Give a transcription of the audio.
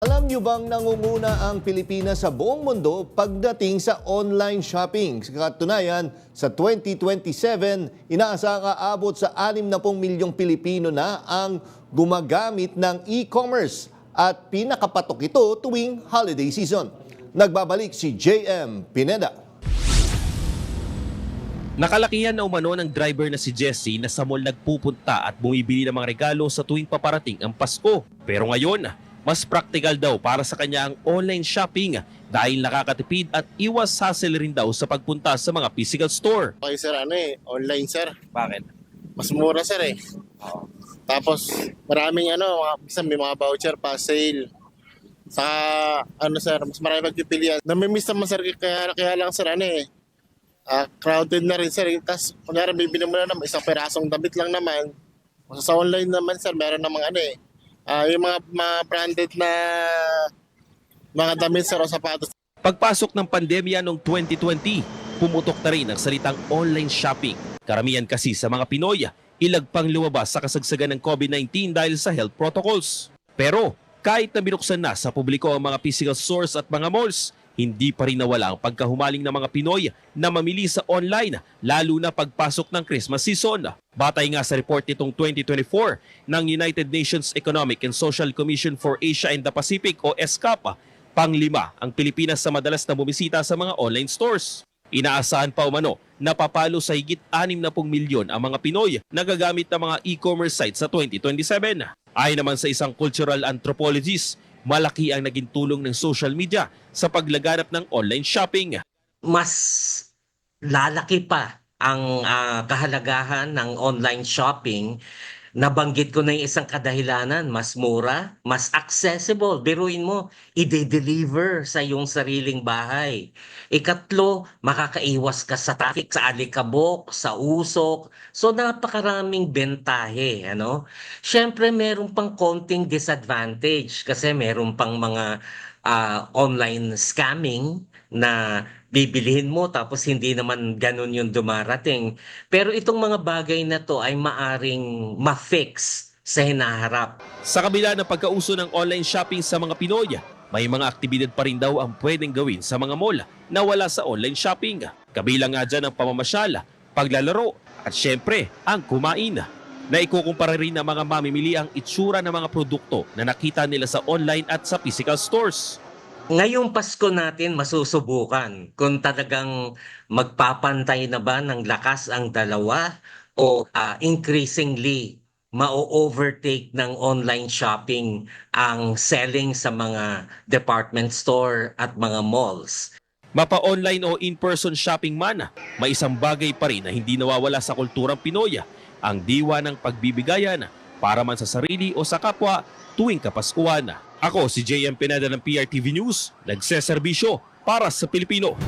Alam niyo bang nangunguna ang Pilipinas sa buong mundo pagdating sa online shopping? Sa katunayan, sa 2027, inaasang aabot sa 60 milyong Pilipino na ang gumagamit ng e-commerce at pinakapatok ito tuwing holiday season. Nagbabalik si JM Pineda. Nakalakihan na umano ng driver na si Jesse na sa mall nagpupunta at bumibili ng mga regalo sa tuwing paparating ang Pasko. Pero ngayon, mas practical daw para sa kanya ang online shopping dahil nakakatipid at iwas hassle rin daw sa pagpunta sa mga physical store. Okay sir, ano eh, online sir. Bakit? Mas mura sir eh. Tapos maraming ano, mga, minsan may mga voucher pa, sale. Sa ano sir, mas marami pagpipilian. Namimiss naman sir, kaya, kaya lang sir ano eh. ah, crowded na rin sir. Tapos kunyari bibili mo na naman, isang perasong damit lang naman. Sa online naman sir, meron namang ano eh. Ah, yung mga, mga branded na mga damit o sapatos. Pagpasok ng pandemya noong 2020, pumutok na rin ang salitang online shopping. Karamihan kasi sa mga Pinoy, ilagpang lumabas sa kasagsagan ng COVID-19 dahil sa health protocols. Pero kahit na binuksan na sa publiko ang mga physical stores at mga malls, hindi pa rin nawala ang pagkahumaling ng mga Pinoy na mamili sa online, lalo na pagpasok ng Christmas season. Batay nga sa report nitong 2024 ng United Nations Economic and Social Commission for Asia and the Pacific o ESCAP, panglima ang Pilipinas sa madalas na bumisita sa mga online stores. Inaasahan pa umano na papalo sa higit 60 milyon ang mga Pinoy na gagamit ng mga e-commerce sites sa 2027. Ayon naman sa isang cultural anthropologist, malaki ang naging tulong ng social media sa paglaganap ng online shopping. mas lalaki pa ang ah, kahalagahan ng online shopping. Nabanggit ko na yung isang kadahilanan, mas mura, mas accessible. Biruin mo, i-deliver sa iyong sariling bahay. Ikatlo, makakaiwas ka sa traffic, sa alikabok, sa usok. So napakaraming bentahe, ano? Siyempre, meron pang konting disadvantage kasi meron pang mga ah, online scamming na bibilihin mo tapos hindi naman ganun yung dumarating. Pero itong mga bagay na to ay maaring ma-fix sa hinaharap. Sa kabila ng pagkauso ng online shopping sa mga Pinoy, may mga aktibidad pa rin daw ang pwedeng gawin sa mga mall na wala sa online shopping. Kabilang nga dyan ang pamamasyal, paglalaro at syempre ang kumain. Naikukumpara rin ng mga mamimili ang itsura ng mga produkto na nakita nila sa online at sa physical stores. Ngayong Pasko natin masusubukan kung talagang magpapantay na ba ng lakas ang dalawa o ah, increasingly ma-overtake ng online shopping ang selling sa mga department store at mga malls. Mapa-online o in-person shopping man, may isang bagay pa rin na hindi nawawala sa kulturang Pinoy, ang diwa ng pagbibigayan para man sa sarili o sa kapwa tuwing Kapaskuhan. Ako si JM Pineda ng PRTV News, nagseserbisyo para sa Pilipino.